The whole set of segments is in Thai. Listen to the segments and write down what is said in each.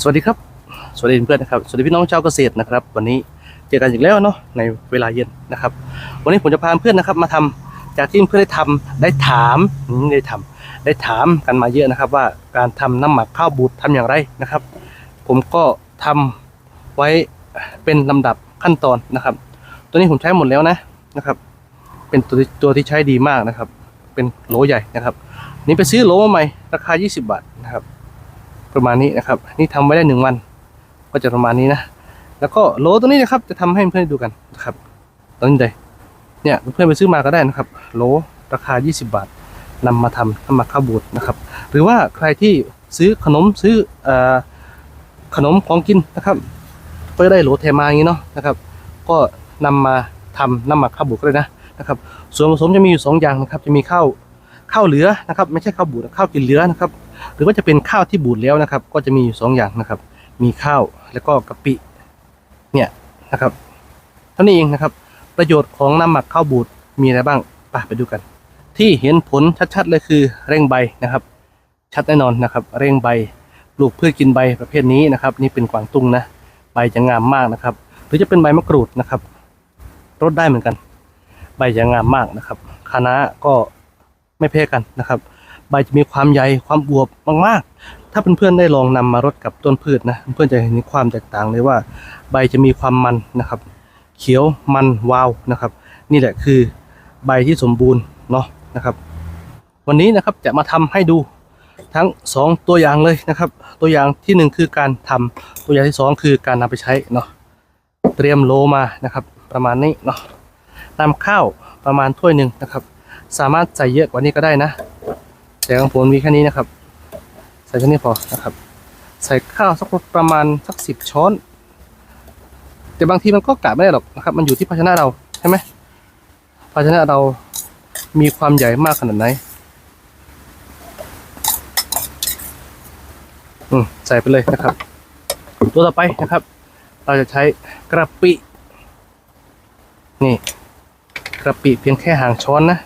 สวัสดีครับ สวัสดีเพื่อนๆนะครับ สวัสดีพี่น้องชาวเกษตรนะครับ วันนี้เจอกันอีกแล้วเนาะในเวลาเย็นนะครับ วันนี้ผมจะพาเพื่อนนะครับมาทำจากที่เพื่อนได้ทำได้ถามได้ทำได้ถามกันมาเยอะนะครับ ว่าการทำน้ำหมักข้าวบูดทำอย่างไรนะครับ ผมก็ทำไว้เป็นลำดับขั้นตอนนะครับ ตัวนี้ผมใช้หมดแล้วนะนะครับ เป็นตัวตัวที่ใช้ดีมากนะครับ เป็นโหลใหญ่นะครับ นี่ไปซื้อโหลมาใหม่ราคา 20 บาทนะครับ ประมาณนี้นะครับ นี่ทำไว้ได้หนึ่งวัน ก็จะประมาณนี้นะ แล้วก็โลตัวนี้นะครับจะทำให้เพื่อนๆดูกันนะครับตัวนี้เลยเนี่ยเพื่อนไปซื้อมาก็ได้นะครับ โลราคา 20 บาทนำมาทำทำมาข้าวบูดนะครับ หรือว่าใครที่ซื้อขนมซื้ออขนมของกินนะครับก็จะได้โหลแถมาอย่างนี้เนาะนะครับ ก็นำมาทำน้ำหมักข้าวบูดก็ได้นะนะครับ ส่วนผสมจะมีอยู่สองอย่างนะครับ จะมีข้าวข้าวเหลือนะครับ ไม่ใช่ข้าวบูดข้าวกินเหลือนะครับ หรือว่าจะเป็นข้าวที่บูดแล้วนะครับ ก็จะมีอยู่สองอย่างนะครับ มีข้าวแล้วก็กะปิเนี่ยนะครับเท่านี้เองนะครับ ประโยชน์ของน้ำหมักข้าวบูดมีอะไรบ้างไปไปดูกัน ที่เห็นผลชัดๆเลยคือเร่งใบนะครับ ชัดแน่นอนนะครับ เร่งใบปลูกพืชกินใบประเภทนี้นะครับ นี่เป็นกวางตุ้งนะใบจะงามมากนะครับ หรือจะเป็นใบมะกรูดนะครับรดได้เหมือนกัน ใบจะงามมากนะครับคะน้าก็ไม่แพ้กันนะครับ ใบจะมีความใหญ่ความอวบมากๆ ถ้าเพื่อนๆได้ลองนำมารดกับต้นพืชนะเพื่อนๆจะเห็นความแตกต่างเลยว่า ใบจะมีความมันนะครับ เขียวมันวาวนะครับ นี่แหละคือใบที่สมบูรณ์เนาะนะครับ วันนี้นะครับจะมาทำให้ดูทั้ง 2 ตัวอย่างเลยนะครับ ตัวอย่างทีหนึ่1 คือการทำตัวอย่างที่ 2 คือการนำไปใช้เนาะเตรียมโลมานะครับ ประมาณนี้เนาะนำข้าวประมาณถ้วยหนึ่งนะครับ สามารถใส่เยอะกว่านี้ก็ได้นะ แต่ของผมมีแค่นี้นะครับ ใส่แค่นี้พอนะครับ ใส่ข้าวสักประมาณสักสิบช้อน แต่บางทีมันก็กะไม่ได้หรอกนะครับ มันอยู่ที่ภาชนะเราใช่ไหมภาชนะเรามีความใหญ่มากขนาดไหนอืมใส่ไปเลยนะครับ ตัวต่อไปนะครับ เราจะใช้กระปิ นี่ กระปิเพียงแค่หางช้อนนะ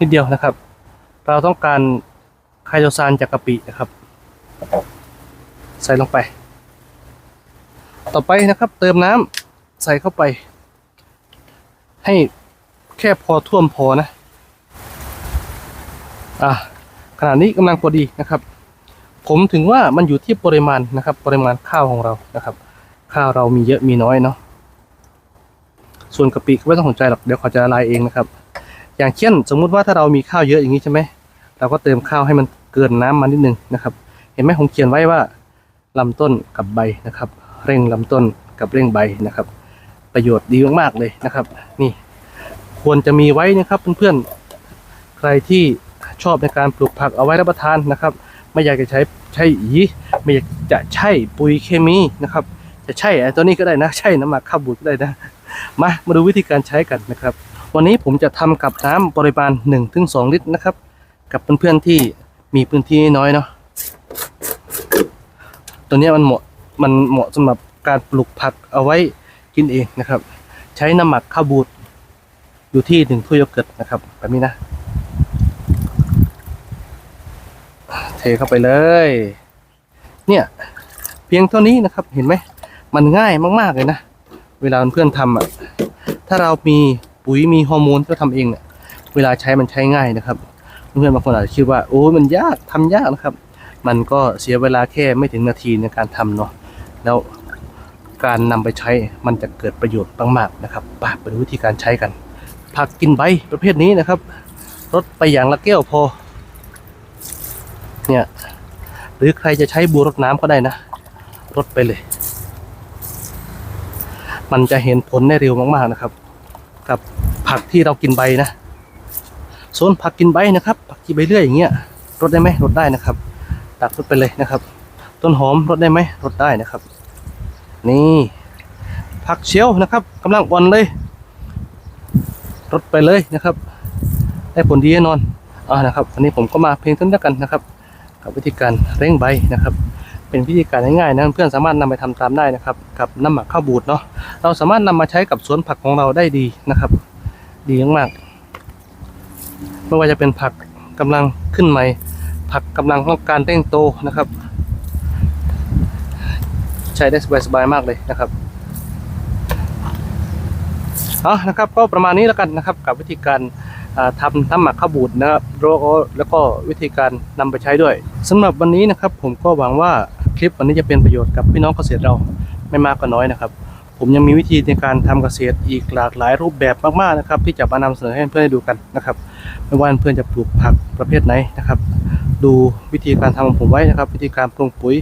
นิดเดียวนะครับ เราต้องการไคโตซานจากกะปินะครับ ใส่ลงไป ต่อไปนะครับ เติมน้ำใส่เข้าไป ให้แค่พอท่วมพอนะ อะขนาดนี้กำลังพอดีนะครับ ผมถึงว่ามันอยู่ที่ปริมาณนะครับ ปริมาณข้าวของเรานะครับ ข้าวเรามีเยอะมีน้อยเนาะส่วนกะปิก็ไม่ต้องสนใจหรอกเดี๋ยวเขาจะละลายเองนะครับ อย่างเช่นสมมุติว่าถ้าเรามีข้าวเยอะอย่างนี้ใช่ไหมเราก็เติมข้าวให้มันเกินน้ำมานิดนึงนะครับ เห็นไหมผมเขียนไว้ว่าลำต้นกับใบนะครับ เร่งลำต้นกับเร่งใบนะครับ ประโยชน์ดีมากๆเลยนะครับ นี่ ควรจะมีไว้นะครับเพื่อนๆใครที่ชอบในการปลูกผักเอาไว้รับประทานนะครับ ไม่อยากจะใช้ใช้อีไม่อยากจะใช้ปุ๋ยเคมีนะครับ จะใช่ตัวนี้ก็ได้นะ ใช่น้ำหมักข้าวบูดก็ได้นะมามาดูวิธีการใช้กันนะครับ วันนี้ผมจะทำกับน้ำปริมาณ 1-2 ลิตรนะครับ กับเพื่อนๆที่มีพื้นที่น้อยเนาะตัวนี้มันเหมาะมันเหมาะสำหรับการปลูกผักเอาไว้กินเองนะครับ ใช้น้ำหมักข้าวบูดอยู่ที่หนึ่งถ้วยโยเกิร์ตนะครับแบบนี้นะ เทเข้าไปเลย เนี่ยเพียงเท่านี้นะครับเห็นไหม มันง่ายมากๆเลยนะ เวลาเพื่อนๆทำอะถ้าเรามี ปุ๋ยมีฮอร์โมนที่เราทำเองเนี่ยเวลาใช้มันใช้ง่ายนะครับ เพื่อนบางคนอาจจะคิดว่าโอ้ยมันยากทำยากนะครับ มันก็เสียเวลาแค่ไม่ถึงนาทีในการทำเนาะแล้วการนำไปใช้มันจะเกิดประโยชน์มากๆนะครับไปไปดูวิธีการใช้กัน ผักกินใบประเภทนี้นะครับรดไปอย่างละแก้วพอเนี่ยหรือใครจะใช้บัวรดน้ำก็ได้นะรดไปเลย มันจะเห็นผลได้เร็วมากๆนะครับ กับผักที่เรากินใบนะส่วนผักกินใบนะครับ ผักกินใบเรื่อยอย่างเงี้ยรดได้ไหมรดได้นะครับ ตักรดไปเลยนะครับ ต้นหอมรดได้ไหมรดได้นะครับ นี่ผักเชียวนะครับกำลังอ่อนเลยรดไปเลยนะครับ ได้ผลดีแน่นอนอ่านะครับวันนี้ผมก็มาเพียงเท่านี้กันนะครับ กับวิธีการเร่งใบนะครับ เป็นวิธีการง่ายๆนะเพื่อนสามารถนำไปทำตามได้นะครับ กับน้ำหมักข้าวบูดเนาะเราสามารถนำมาใช้กับสวนผักของเราได้ดีนะครับ ดีมากๆไม่ว่าจะเป็นผักกำลังขึ้นใหม่ ผักกำลังต้องการเร่งโตนะครับ ใช้ได้สบายๆมากเลยนะครับเอานะครับก็ประมาณนี้แล้วกันนะครับกับวิธีการอ่าทำน้ำหมักข้าวบูดนะครับแล้วก็แล้วก็วิธีการนำไปใช้ด้วยสำหรับวันนี้นะครับผมก็หวังว่า คลิปวันนี้จะเป็นประโยชน์กับพี่น้องเกษตรเราไม่มากก็น้อยนะครับ ผมยังมีวิธีในการทำเกษตรอีกหลากหลายรูปแบบมากๆนะครับ ที่จะมานำเสนอให้เพื่อนได้ดูกันนะครับ ไม่ว่าเพื่อนจะปลูกผักประเภทไหนนะครับ ดูวิธีการทำของผมไว้นะครับ วิธีการปรุงปุ๋ย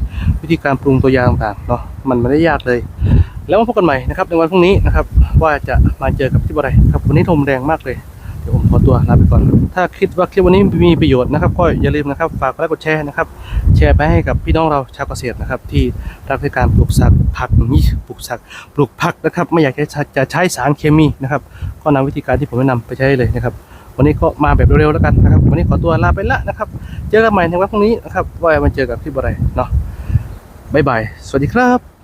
วิธีการปรุงตัวยาต่างๆเนาะมันไม่ได้ยากเลย แล้วมาพบกันใหม่นะครับในวันพรุ่งนี้นะครับว่าจะมาเจอกับที่อะไรครับวันนี้ลมแรงมากเลย ดี๋ยวผมขอตัวลาไปก่อน ถ้าคิดว่าคลิปวันนี้มีประโยชน์นะครับ ก็อย่าลืมนะครับ ฝากกดไลค์กดแชร์นะครับ แชร์ไปให้กับพี่น้องเราชาวเกษตรนะครับ ที่รักในการปลูกสักผักนี่ปลูกสักปลูกผักนะครับ ไม่อยากจะจะใช้สารเคมีนะครับ ก็นำวิธีการที่ผมแนะนำไปใช้เลยนะครับ วันนี้ก็มาแบบเร็วๆแล้วกันนะครับ วันนี้ขอตัวลาไปละนะครับ เจอกันใหม่ในวันพรุ่งนี้นะครับ ว่ามาเจอกับที่บอะไรเนาะบ๊ายบาย สวัสดีครับ